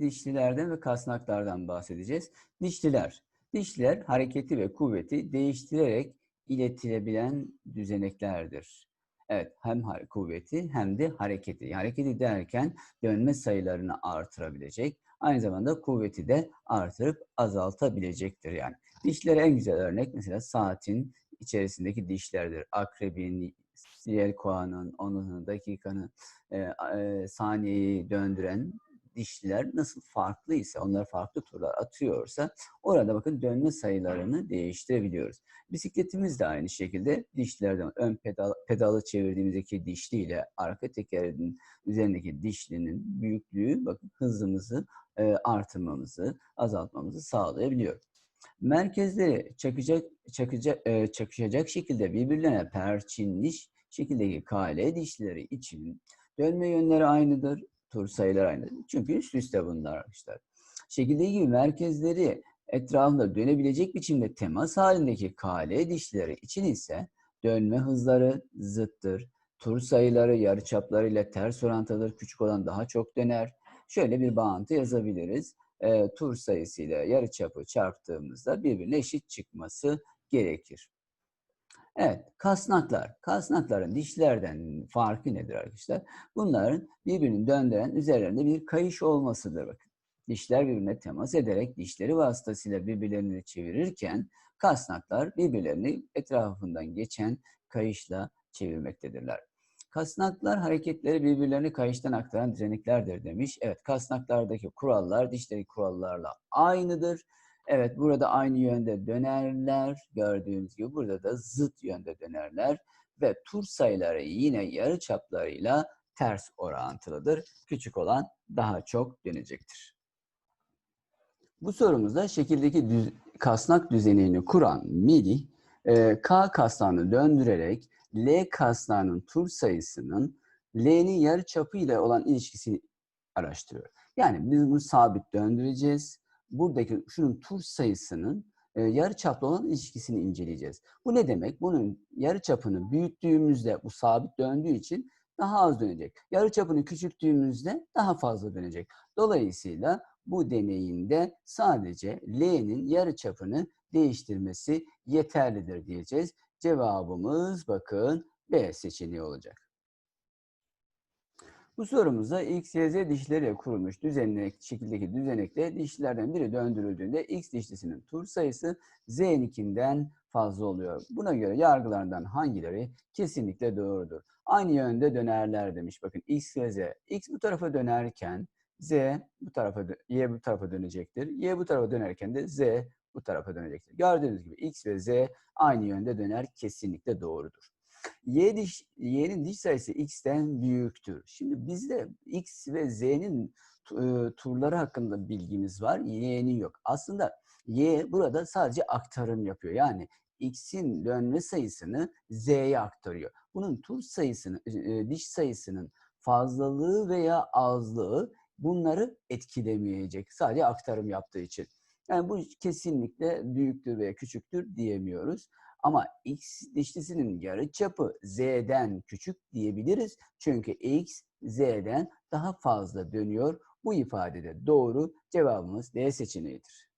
dişlilerden ve kasnaklardan bahsedeceğiz. Dişliler. Dişliler hareketi ve kuvveti değiştirerek iletilebilen düzeneklerdir. Evet, hem kuvveti hem de hareketi. Hareketi derken dönme sayılarını artırabilecek, aynı zamanda kuvveti de artırıp azaltabilecektir yani. Dişlere en güzel örnek mesela saatin içerisindeki dişlerdir. Akrebin, yelkoğanın, onun dakikanın, e, e, saniyeyi döndüren dişliler nasıl farklıysa, onlar farklı turlar atıyorsa orada bakın dönme sayılarını değiştirebiliyoruz. Bisikletimiz de aynı şekilde dişlerden ön pedal, pedalı çevirdiğimizdeki dişli ile arka tekerin üzerindeki dişlinin büyüklüğü bakın hızımızı e, artırmamızı, azaltmamızı sağlayabiliyor. Merkezleri çakacak, çakacak, e, çakışacak şekilde birbirlerine perçinmiş şekildeki kale dişleri için dönme yönleri aynıdır, tur sayıları aynıdır. Çünkü üst üste bunlar arkadaşlar. Şekildeki gibi merkezleri etrafında dönebilecek biçimde temas halindeki kale dişleri için ise dönme hızları zıttır. Tur sayıları yarıçapları ile ters orantılıdır. Küçük olan daha çok döner. Şöyle bir bağıntı yazabiliriz. E, tur sayısıyla yarıçapı çarptığımızda birbirine eşit çıkması gerekir. Evet, kasnaklar. Kasnakların dişlerden farkı nedir arkadaşlar? Bunların birbirini döndüren üzerlerinde bir kayış olmasıdır bakın. Dişler birbirine temas ederek dişleri vasıtasıyla birbirlerini çevirirken kasnaklar birbirlerini etrafından geçen kayışla çevirmektedirler. Kasnaklar hareketleri birbirlerini kayıştan aktaran düzeneklerdir demiş. Evet, kasnaklardaki kurallar dişleri kurallarla aynıdır. Evet, burada aynı yönde dönerler. Gördüğünüz gibi burada da zıt yönde dönerler. Ve tur sayıları yine yarı çaplarıyla ters orantılıdır. Küçük olan daha çok dönecektir. Bu sorumuzda şekildeki düz, kasnak düzenini kuran Melih, e, K kasnağını döndürerek L kasnağının tur sayısının L'nin yarıçapı ile olan ilişkisini araştırıyor. Yani biz bunu sabit döndüreceğiz. Buradaki şunun tur sayısının e, yarıçapla olan ilişkisini inceleyeceğiz. Bu ne demek? Bunun yarıçapını büyüttüğümüzde bu sabit döndüğü için daha az dönecek. Yarıçapını küçülttüğümüzde daha fazla dönecek. Dolayısıyla bu deneyinde sadece L'nin yarıçapını değiştirmesi yeterlidir diyeceğiz. Cevabımız bakın B seçeneği olacak. Bu sorumuzda X, Y, Z dişleriyle kurulmuş düzenek, şekildeki düzenekte dişlerden biri döndürüldüğünde X dişlisinin tur sayısı Z'ninkinden fazla oluyor. Buna göre yargılardan hangileri kesinlikle doğrudur? Aynı yönde dönerler demiş. Bakın X ve Z. X bu tarafa dönerken Z bu tarafa, Y bu tarafa dönecektir. Y bu tarafa dönerken de Z bu tarafa dönecektir. Gördüğünüz gibi X ve Z aynı yönde döner kesinlikle doğrudur. Y diş, Y'nin diş sayısı X'ten büyüktür. Şimdi bizde X ve Z'nin turları hakkında bilgimiz var. Y'nin yok. Aslında Y burada sadece aktarım yapıyor. Yani X'in dönme sayısını Z'ye aktarıyor. Bunun tur sayısını, diş sayısının fazlalığı veya azlığı bunları etkilemeyecek. Sadece aktarım yaptığı için. Yani bu kesinlikle büyüktür veya küçüktür diyemiyoruz. Ama x dişlisinin yarıçapı z'den küçük diyebiliriz. Çünkü x z'den daha fazla dönüyor. Bu ifadede doğru cevabımız D seçeneğidir.